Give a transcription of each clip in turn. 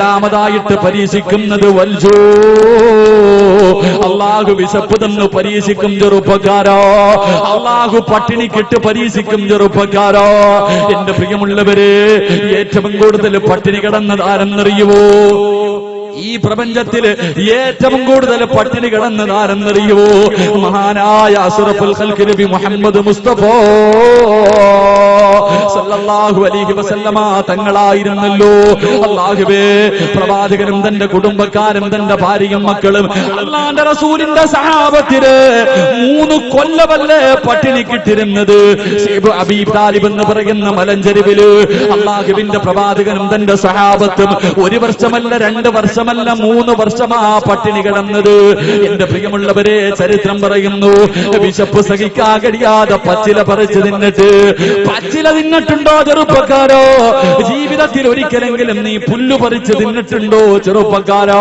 രണ്ടാമതായിട്ട് പരീക്ഷിക്കുന്നത് വൽജോ അള്ളാഹു വിശപ്പ് തന്നു പരീക്ഷിക്കും ചെറുപ്പക്കാരോ? അള്ളാഹു പട്ടിണിക്കിട്ട് പരീക്ഷിക്കും ചെറുപ്പക്കാരോ? എന്റെ പ്രിയമുള്ളവരെ ഏറ്റവും കൂടുതൽ പട്ടിണി കിടന്നത് ആരെന്നറിയുവോ? ഈ പ്രപഞ്ചത്തിൽ ഏറ്റവും കൂടുതൽ പട്ടിണി കിടന്ന് ആരെന്നറിയോ മഹാനായ നബി മുഹമ്മദ് മുസ്തഫ സല്ലല്ലാഹു അലൈഹി വസല്ലമ തങ്ങളായിരുന്നല്ലോ. അല്ലാഹുവേ പ്രവാചകനും തന്റെ കുടുംബക്കാരും തന്റെ ഭാര്യയും മക്കളും അല്ലാന്റെ റസൂലിന്റെ സഹാബത്തിന് മൂന്ന് കൊല്ലമല്ലേ പട്ടിണി കിട്ടിരുന്നത് അബീബ് താലിബ് എന്ന് പറയുന്ന മലഞ്ചെരുവിൽ അള്ളാഹുവിന്റെ പ്രവാചകനും തന്റെ സഹാബത്തും ഒരു വർഷമല്ല രണ്ട് വർഷമല്ല മൂന്ന് വർഷമാ പട്ടിണി കിടന്നത്. എന്റെ പ്രിയമുള്ളവരെ ചരിത്രം പറയുന്നു. വിശപ്പ് സഹിക്കാൻ കഴിയാതെ പച്ചില പറിച്ചു തിന്നിട്ട്. പച്ചില തിന്നിട്ടുണ്ടോ ചെറുപ്പക്കാരോ? ജീവിതത്തിൽ ഒരിക്കലെങ്കിലും നീ പുല്ലു പറിച്ച് തിന്നിട്ടുണ്ടോ ചെറുപ്പക്കാരോ?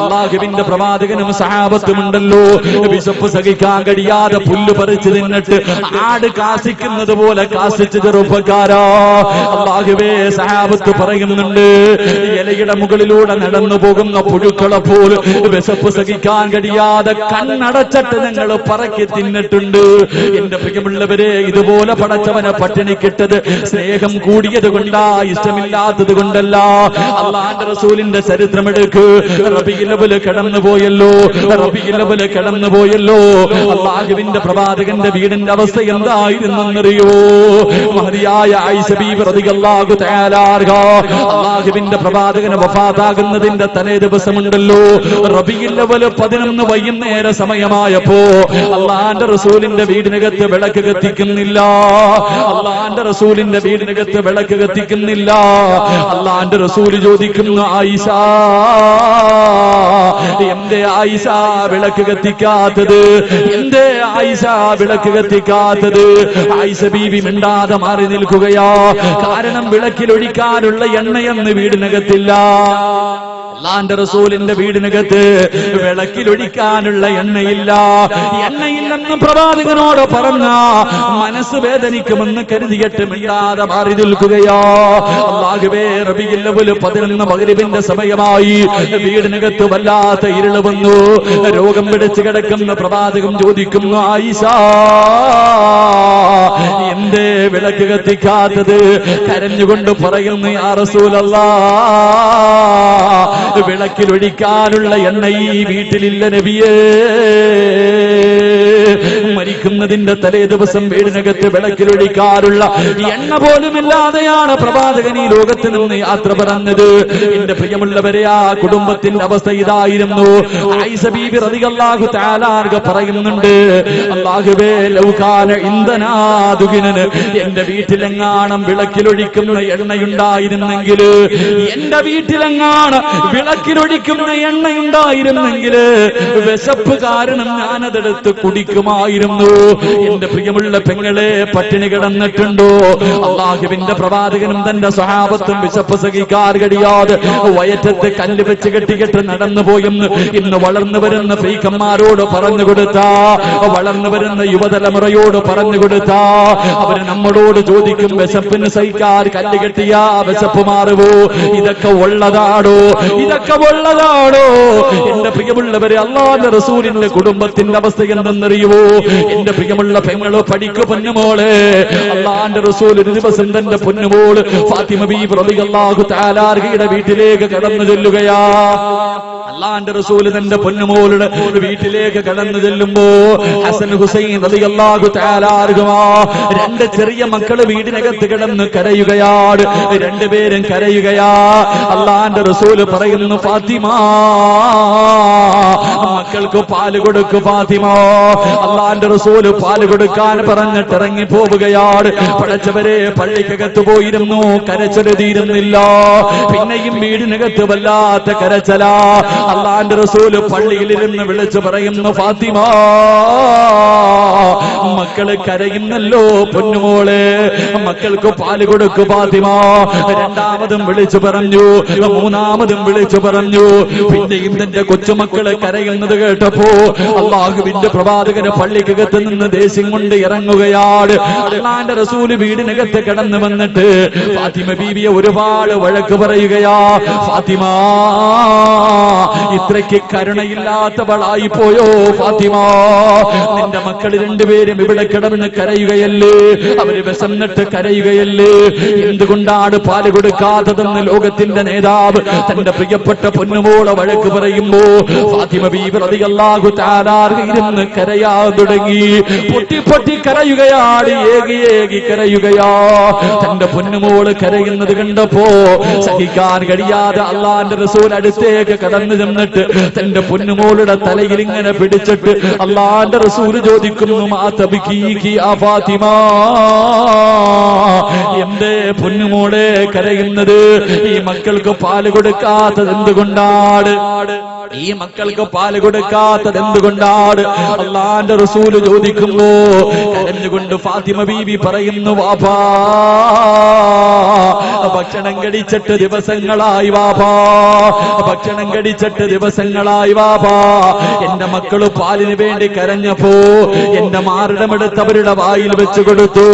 അള്ളാഹുവിന്റെ പ്രവാചകനും സഹാബത്തുമുണ്ടല്ലോ. വിശപ്പ് സഹിക്കാൻ കഴിയാതെ പുല്ല് പറിച്ച് തിന്നിട്ട് ആട് കാസിക്കുന്നത് പോലെ കാസിച്ച് ചെറുപ്പക്കാരോ? അള്ളാഹുവേ സഹാബത്ത് പറയുന്നുണ്ട് ഇലയുടെ മുകളിലൂടെ നടന്നു പോകുന്ന പുഴുക്കളെ പോലും വിശപ്പ് സഹിക്കാൻ കഴിയാതെ കണ്ണടച്ചിട്ട് നിങ്ങൾ പറക്കി തിന്നിട്ടുണ്ട്. എന്റെ പ്രിയമുള്ളവരെ ഇതുപോലെ പടച്ചവനെ പട്ടിണി കിട്ടത് സ്നേഹം കൂടിയത് കൊണ്ടാ ഇഷ്ടമില്ലാത്തത് കൊണ്ടല്ല. അള്ളാന്റെ റസൂലിന്റെ ചരിത്രം എടുക്ക്. റബിയിലബൽ കടന്നു പോയല്ലോ. റബിയിലബൽ കടന്നു പോയല്ലോ. അള്ളാഹുവിന്റെ പ്രവാചകന്റെ വീടിന്റെ അവസ്ഥ എന്തായിരുന്നെന്നറിയോ? മഹതിയായ ഐസബീബ് റതികല്ലാഹു അള്ളാഹുവിന്റെ പ്രവാചകന് വഫാത്താകുന്നതിന്റെ തലേ ദിവസമുണ്ടല്ലോ. റബിയിലബൽ പതിനൊന്ന് വൈകുന്നേര സമയമായപ്പോ അള്ളാന്റെ റസൂലിന്റെ വീടിനകത്ത് വിളക്ക് കത്തിക്കുന്നില്ല. അള്ളാന്റെ റസൂലിന്റെ വീടിനകത്ത് വിളക്ക് കത്തിക്കുന്നില്ല. അള്ളാന്റെ റസൂൽ ചോദിക്കുന്നു ആയിഷ എന്റെ ആയിഷ വിളക്ക് കത്തിക്കാത്തത്? എന്റെ ആയിഷ വിളക്ക് കത്തിക്കാത്തത്? ആയിഷ ബീവി മിണ്ടാതെ മാറി നിൽക്കുകയാ. കാരണം വിളക്കിലൊഴിക്കാനുള്ള എണ്ണയെന്ന് വീടിനകത്തില്ല. അള്ളാന്റെ റസൂലിന്റെ വീടിനകത്ത് വിളക്കിലൊഴിക്കാനുള്ള എണ്ണയില്ല. എണ്ണയില്ലെന്ന് പ്രവാചകനോട് പറഞ്ഞ മനസ്സ് വേദനിക്കുമെന്ന് കരുതിയിട്ട് മിണ്ടാതെ മാറി നിൽക്കുകയോ. അള്ളാഹുവേ റബിയില്ലവൽ പതിനൊന്ന് മകരിവിന്റെ സമയമായി വീടിനകത്ത് വല്ലാത്ത ഇരുൾ വന്നു. രോഗം പിടിച്ചു കിടക്കുന്ന പ്രവാചകം ചോദിക്കുന്നു ആയിഷ എന്റെ വിളക്ക് കത്തിക്കാത്തത്? കരഞ്ഞുകൊണ്ട് പറയുന്നു ആ റസൂലല്ലാ വിളക്കിലൊഴിക്കാനുള്ള എണ്ണ ഈ വീട്ടിലില്ല നബിയേ മരിക്കുന്നതിന്റെ തലേ ദിവസം വീടിനകത്ത് വിളക്കിലൊഴിക്കാറുള്ള എണ്ണ പോലുമില്ലാതെയാണ് പ്രവാചകൻ ഈ ലോകത്ത് നിന്ന് യാത്ര പറഞ്ഞത്. എന്റെ പ്രിയമുള്ളവരെ ആ കുടുംബത്തിന്റെ അവസ്ഥ ഇതായിരുന്നു. പറയുന്നുണ്ട് എന്റെ വീട്ടിലെങ്ങാണം വിളക്കിലൊഴിക്കുന്ന എണ്ണയുണ്ടായിരുന്നെങ്കിൽ എന്റെ വീട്ടിലെങ്ങാണ് വിളക്കിലൊഴിക്കുന്ന എണ്ണയുണ്ടായിരുന്നെങ്കിൽ വിശപ്പ് കാരണം ഞാനതെടുത്ത് കുടിക്കുമായിരുന്നു. എന്റെ പ്രിയമുള്ള പെങ്ങളെ പട്ടിണി കിടന്നിട്ടുണ്ടോ? അള്ളാഹുവിന്റെ പ്രവാചകനും തന്റെ സ്വഭാവത്തും വിശപ്പ് സഹിക്കാർ കഴിയാതെ വയറ്റത്ത് കല്ല് വെച്ച് കെട്ടിക്കെട്ട് നടന്നു പോയെന്ന് ഇന്ന് വളർന്നു വരുന്ന ഫ്രീക്കന്മാരോട് പറഞ്ഞു കൊടുത്ത വളർന്നു വരുന്ന യുവതലമുറയോട് പറഞ്ഞു കൊടുത്ത അവർ നമ്മളോട് ചോദിക്കും വിശപ്പിന് സഹിക്കാർ കല്ല് കെട്ടിയ വിശപ്പ് മാറുവോ? ഇതൊക്കെ ഉള്ളതാണോ ഇതൊക്കെ ഉള്ളതാണോ എന്റെ പ്രിയമുള്ളവരെ അള്ളാന്റെ റസൂലിന്റെ കുടുംബത്തിന്റെ അവസ്ഥ എന്തെന്നറിയുവോ? എന്റെ പ്രിയമുള്ള പെങ്ങളോ പഠിക്കു പൊന്നുമോളെ. അള്ളാന്റെ റസൂൽ ഒരു ദിവസം തന്റെ പൊന്നുമോൾ ഫാത്തിമ ബി അള്ളാഹു താലാർഹിയുടെ വീട്ടിലേക്ക് കടന്നു ചെല്ലുകയാ. അള്ളാന്റെ റസൂൽ തന്റെ പൊന്നുമോളുടെ വീട്ടിലേക്ക് കടന്നു ചെല്ലുമ്പോ ഹസൻ ഹുസൈൻ അള്ളാഹു താലാർഗുമാ രണ്ട് ചെറിയ മക്കൾ വീടിനകത്ത് കിടന്ന് കരയുകയാണ്. രണ്ടുപേരും കരയുകയാ. അള്ളാന്റെ റസൂൽ പറയുന്നു ഫാത്തിമ മക്കൾക്ക് പാൽ കൊടുക്കു ഫാത്തിമ. അള്ളാന്റെ റസൂൽ പാൽ കൊടുക്കാൻ പറഞ്ഞിട്ട് ഇറങ്ങി പോവുകയാണ് പടച്ചവരെ പള്ളിക്കകത്ത് പോയിരുന്നു. കരച്ചൽ തീരുന്നില്ല. പിന്നെയും വീടിനകത്ത് വല്ലാത്ത കരച്ചല. അള്ളാന്റെ റസൂൽ പള്ളിയിലിരുന്ന് വിളിച്ചു പറയുന്നു ഫാത്തിമ മക്കൾ കരയുന്നല്ലോ പൊന്നുമോളെ. മക്കൾക്ക് പാൽ കൊടുക്കു ഫാത്തിമ. രണ്ടാമതും വിളിച്ചു പറഞ്ഞു മൂന്നാമതും വിളിച്ചു പറഞ്ഞു. പിന്നെയും തന്റെ കൊച്ചുമക്കൾ കരയുന്നത് കേട്ടപ്പോ അള്ളാഹുവിന്റെ പ്രവാചകന് പള്ളിക്കകത്ത് നിന്ന് ദേഷ്യം കൊണ്ട് ഇറങ്ങുകയാണ് അള്ളാന്റെ റസൂൽ വീടിനകത്ത് കടന്നു വന്നിട്ട് ഫാത്തിമ ബീവിയെ ഒരുപാട് വഴക്ക് പറയുകയാ. ഫാത്തിമ ഇത്രയ്ക്ക് കരുണയില്ലാത്തവളായി പോയോ ഫാത്തിമ? നിന്റെ മക്കൾ രണ്ടുപേരും ഇവിടെ കിടന്ന് കരയുകയല്ലേ? അവർ വിശന്നിട്ട് കരയുകയല്ലേ? എന്തുകൊണ്ടാണ് പാൽ കൊടുക്കാത്തതെന്ന് ലോകത്തിന്റെ നേതാവ് തന്റെ പ്രിയപ്പെട്ട പൊന്നുമോളെ വഴക്ക് പറയുമ്പോ ഫാത്തിമ ബീബി റളിയല്ലാഹു താരാറിയിരുന്ന് കരയാ തുടങ്ങി. പൊട്ടി പൊട്ടി കരയുകയാണ് ഏകി ഏകി കരയുകയാ. തന്റെ പൊന്നുമോൾ കരയുന്നത് കണ്ടപ്പോ സഹിക്കാൻ കഴിയാതെ അള്ളാന്റെ റസൂൽ അടുത്തേക്ക് കടന്നു ചെന്നിട്ട് തന്റെ പൊന്നുമോളുടെ തലയിൽ ഇങ്ങനെ പിടിച്ചിട്ട് അള്ളാന്റെ റസൂൽ ചോദിക്കുന്നു മാ ആ ഫാത്തിമ എന്റെ പൊന്നുമോളെ കരയുന്നത്? ഈ മക്കൾക്ക് പാൽ കൊടുക്കാത്തത് എന്തുകൊണ്ടാണ്? ഈ മക്കൾക്ക് പാൽ കൊടുക്കാത്തത് എന്തുകൊണ്ടാണ്? അള്ളാന്റെ റസൂൽ ചോദിക്കുമ്പോ കരഞ്ഞുകൊണ്ട് ഫാത്തിമ ബീവി പറയുന്നു വാപാ ഭക്ഷണം കടിച്ചിട്ട് ദിവസങ്ങളായി വാപാ ഭക്ഷണം കടിച്ചിട്ട് ദിവസങ്ങളായി വാപാ എന്റെ മക്കൾ പാലിന് വേണ്ടി കരഞ്ഞപ്പോ എന്റെ മാറിടമെടുത്ത് അവരുടെ വായിൽ വെച്ചു കൊടുത്തു.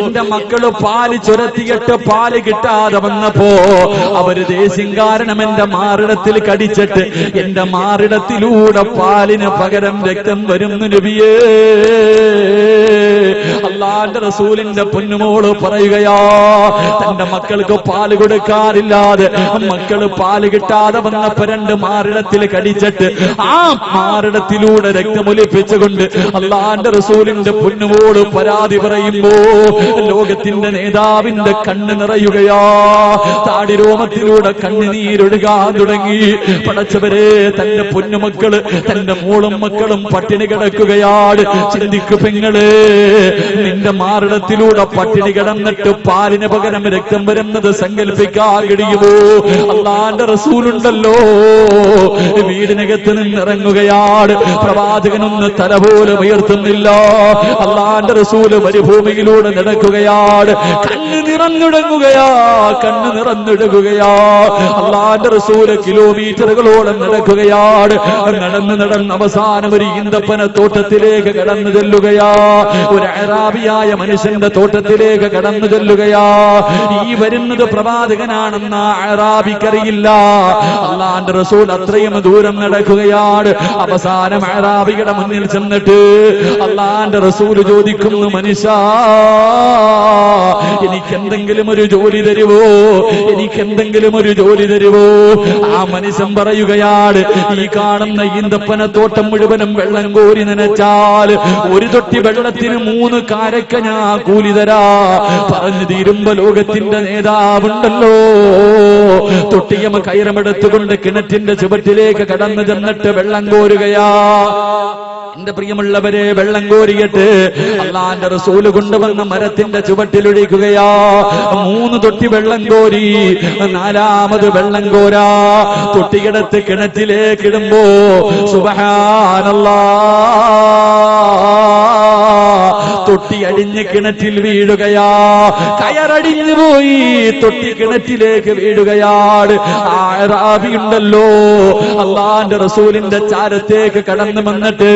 എന്റെ മക്കൾ പാൽ ചുരത്തിയിട്ട് പാൽ കിട്ടാതെ വന്നപ്പോ അവർ ദേഷ്യം കാരണം എന്റെ മാറിടത്തിൽ കടിച്ചിട്ട് എന്റെ മാറിടത്തിലൂടെ പാലിന് പകരം രക്തം വരുന്നു നബിയേ. അള്ളാന്റെ റസൂലിന്റെ പൊന്നുമോൾ പറയുകയാ തന്റെ മക്കൾക്ക് പാൽ കൊടുക്കാറില്ലാതെ മക്കൾ പാൽ കിട്ടാതെ വന്നപ്പോ രണ്ട് മാറിടത്തിൽ കടിച്ചിട്ട് ആ മാറിടത്തിലൂടെ രക്തമൊലിപ്പിച്ചുകൊണ്ട് അള്ളാന്റെ റസൂലിന്റെ പൊന്നുമോൾ പരാതി പറയുമ്പോ ലോകത്തിന്റെ നേതാവിന്റെ കണ്ണ് നിറയുകയാ. താടിരോമത്തിലൂടെ കണ്ണുനീരൊഴുകാൻ തുടങ്ങി. പടച്ചവരെ തന്റെ പൊന്നുമക്കൾ തന്റെ മോളും മക്കളും പട്ടിണി കിടക്കുകയാണ്. ചിന്തിക്കു പെങ്ങൾ നിന്റെ മാറിടത്തിലൂടെ പട്ടിണി കിടന്നിട്ട് പാലിന് പകരം രക്തം വരുന്നത് സങ്കല്പിക്കാൻ കഴിയുമോ അള്ളാന്റെ റസൂലുണ്ടല്ലോ. വീടിനകത്ത് നിന്നിറങ്ങുകയാണ് പ്രവാചകനൊന്ന് തല പോലും ഉയർത്തുന്നില്ല. അള്ളാന്റെ റസൂൽ മരുഭൂമിയിലൂടെ നടക്കുകയാണ് കണ്ണ് നിറഞ്ഞിടങ്ങുകയാ കണ്ണ് നിറഞ്ഞിടങ്ങുകയാ. അള്ളാന്റെ റസൂൽ കിലോമീറ്ററുകളോളം നടക്കുകയാണ് നടന്ന് നടന്ന് അവസാനം ഒരു ഈന്തപ്പന തോട്ടത്തിലേക്ക് കടന്നു ചെല്ലുകയാ. ഒരു അറാബിയായ മനുഷ്യന്റെ തോട്ടത്തിലേക്ക് കടന്നു ചെല്ലുകയാ. ഈ വരുന്നത് പ്രവാചകനാണെന്ന അറാബിക്കറിയില്ല. അള്ളാന്റെ റസൂൽ അത്രയും ദൂരം നടക്കുകയാണ്. അവസാനം അറാബിയുടെ മുന്നിൽ ചെന്നിട്ട് അള്ളാന്റെ റസൂൽ ചോദിക്കുന്നു മനുഷ്യ എനിക്ക് എന്തെങ്കിലും ഒരു ജോലി തരുവോ? എനിക്ക് എന്തെങ്കിലും ഒരു ജോലി തരുവോ? ആ മനുഷ്യൻ പറയുകയാണ് ഈ കാണുന്ന ഈന്തപ്പന തോട്ടം മുഴുവനും വെള്ളം കോരി നനച്ചാൽ ഒരു തൊട്ടി വെള്ളത്തിന് മൂന്ന് കാരക്ക ഞാ കൂലി തരാ. പറഞ്ഞു തീരുമ്പോ ലോകത്തിന്റെ നേതാവുണ്ടല്ലോ. തൊട്ടിയമ കയറമെടുത്തുകൊണ്ട് കിണറ്റിന്റെ ചുവട്ടിലേക്ക് കടന്നു ചെന്നിട്ട് വെള്ളം കോരുകയാ. എന്റെ പ്രിയമുള്ളവരെ വെള്ളം കോരിയിട്ട് അള്ളാന്റെ റസൂൽ കൊണ്ടുവന്ന മരത്തിന്റെ ചുവട്ടിലൊഴിക്കുകയാ. മൂന്ന് തൊട്ടി വെള്ളം കോരി നാലാമത് വെള്ളം കോരാ. തൊട്ടികിടത്ത് കിണറ്റിലേക്ക് ഇടുമ്പോ സുബഹാനല്ലാ. തൊട്ടി അടിഞ്ഞ് കിണറ്റിൽ വീഴുകയാ. കയറടിഞ്ഞു പോയി തൊട്ടി കിണറ്റിലേക്ക് വീഴുകയാണ് ആറാവിയുണ്ടല്ലോ അള്ളാന്റെ റസൂലിന്റെ ചാരത്തേക്ക് കടന്നു വന്നിട്ട്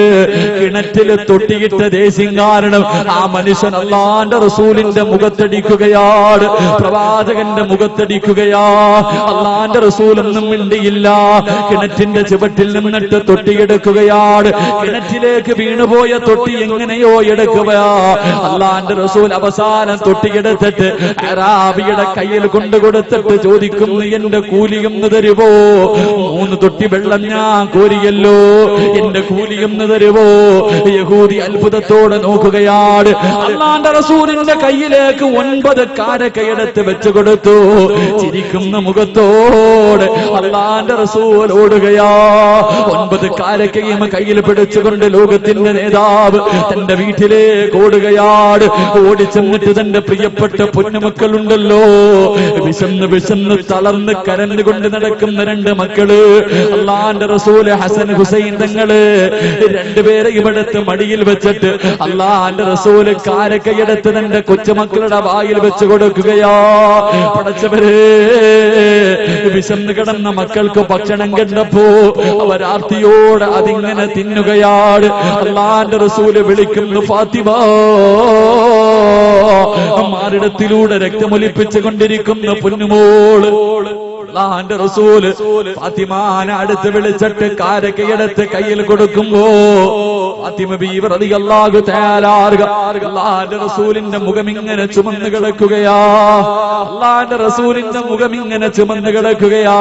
കിണറ്റിൽ തൊട്ടിയിട്ട ദേശം കാരണം ആ മനുഷ്യൻ അള്ളാന്റെ റസൂലിന്റെ മുഖത്തടിക്കുകയാണ് പ്രവാചകന്റെ മുഖത്തടിക്കുകയാ. അള്ളാന്റെ റസൂലൊന്നും മിണ്ടിയില്ല. കിണറ്റിന്റെ ചുവട്ടിൽ നിന്നിട്ട് തൊട്ടിയെടുക്കുകയാണ് കിണറ്റിലേക്ക് വീണുപോയ തൊട്ടി എങ്ങനെയോ എടുക്കുകയാ. അള്ളാന്റെ റസൂൽ അവസാനം തൊട്ടിയെടുത്തിട്ട് അറാബിയുടെ കയ്യിൽ കൊണ്ടു കൊടുത്തിട്ട് ചോദിക്കുന്നു എന്റെ കൂലിയൊന്ന് തരുവോ? മൂന്ന് തൊട്ടി വെള്ളം ഞാൻ കോരിയല്ലോ. എന്റെ കൂലിയൊന്ന് തരുവോ? യഹൂദി അത്ഭുതത്തോടെ നോക്കുകയാണ്. അള്ളാന്റെ റസൂലിന്റെ കയ്യിലേക്ക് ഒൻപത് കാരക്കയെടുത്ത് വെച്ചു കൊടുത്തു. ചിരിക്കുന്ന മുഖത്തോടെ അള്ളാന്റെ റസൂൽ ഓടുകയാ. ഒൻപത് കാരക്കയും കയ്യിൽ പിടിച്ചുകൊണ്ട് ലോകത്തിന്റെ നേതാവ് തന്റെ വീട്ടിലേക്ക് ഓടുകയാണ് ഓടിച്ചെന്നിട്ട് തന്റെ പ്രിയപ്പെട്ട പൊന്നുമക്കളുണ്ടല്ലോ. വിശന്ന് വിശന്ന് തളർന്ന് കരഞ്ഞുകൊണ്ട് നടക്കുന്ന രണ്ട് മക്കൾ അള്ളാന്റെ റസൂൽ ഹസൻ ഹുസൈൻ തങ്ങൾ. രണ്ടുപേരെ ഇവിടത്ത് മടിയിൽ വെച്ചിട്ട് അള്ളാന്റെ റസൂൽ കാരക്കയെടുത്ത് തന്റെ കൊച്ചുമക്കളുടെ വായിൽ വെച്ച് കൊടുക്കുകയാ. പടച്ചവരെ വിശന്ന് കിടന്ന മക്കൾക്ക് ഭക്ഷണം കണ്ടപ്പോ അവരാർത്തിയോട് അതിങ്ങനെ തിന്നുകയാണ് അള്ളാന്റെ റസൂൽ വിളിക്കുന്നു ഫാത്തിമ. മാറിടത്തിലൂടെ രക്തമൊലിപ്പിച്ചു കൊണ്ടിരിക്കുന്ന പൊന്നുമോൾ. അള്ളാന്റെ റസൂൽ ഫാത്തിമാനെ അടുത്ത് വിളിച്ചിട്ട് കാരക്കയെടുത്ത് കയ്യിൽ കൊടുക്കുമ്പോ അള്ളാന്റെ റസൂലിന്റെ മുഖം ഇങ്ങനെ ചുമന്ന് കിടക്കുകയാ. അള്ളാന്റെ റസൂലിന്റെ മുഖം ഇങ്ങനെ ചുമന്ന് കിടക്കുകയാ.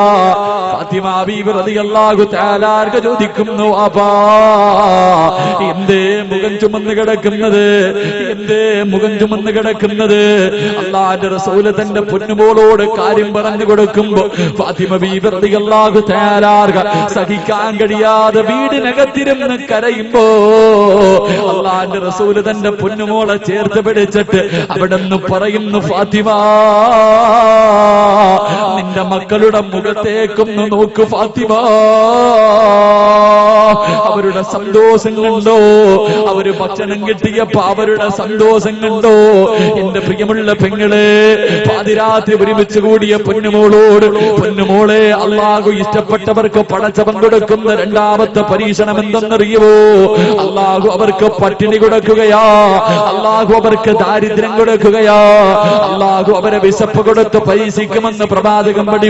ഫാത്തിമ ബീവർ അധികല്ലാകു തയ്യാറാകുക ചോദിക്കുന്നു അപ്പാ എന്തേ മുഖം ചുമന്ന് കിടക്കുന്നത്? എന്തേ മുഖം ചുമന്ന് കിടക്കുന്നത്? അള്ളാന്റെ റസൂൽ തന്റെ പൊന്നുമോളോട് കാര്യം പറഞ്ഞു കൊടുക്കുമ്പോ സഹിക്കാൻ കഴിയാതെ വീടിനകത്തിരുന്ന് കരയുമ്പോ അള്ളാന്റെ റസൂൽ തന്റെ പൊന്നുമോളെ ചേർത്ത് പിടിച്ചിട്ട് അവിടെ നിന്ന് പറയുന്നു ഫാത്തിമ നിന്റെ മക്കളുടെ മുഖത്തേക്കൊന്ന് നോക്ക് ഫാത്തിമ. അവരുടെ സന്തോഷം കണ്ടോ? അവർ ഭക്ഷണം കിട്ടിയപ്പോ അവരുടെ സന്തോഷം കണ്ടോ? എന്റെ പ്രിയമുള്ള പെങ്ങളെ പാതിരാത്രി ഒരുമിച്ച് കൂടിയ പൊന്നുമോളോട് പൊന്നുമോളെ അള്ളാഹു ഇഷ്ടപ്പെട്ടവർക്ക് പടച്ചവൻ കൊടുക്കുന്ന രണ്ടാമത്തെ പരീക്ഷണം എന്തെന്നറിയുമോ അള്ളാഹു അവർക്ക് പട്ടിണി കൊടുക്കുകയാ. അള്ളാഹു അവർക്ക് ദാരിദ്ര്യം കൊടുക്കുകയാ. അള്ളാഹു അവരെ വിശപ്പ് കൊടുത്ത് പരീക്ഷിക്കുമെന്ന് പ്രവാചകം പഠി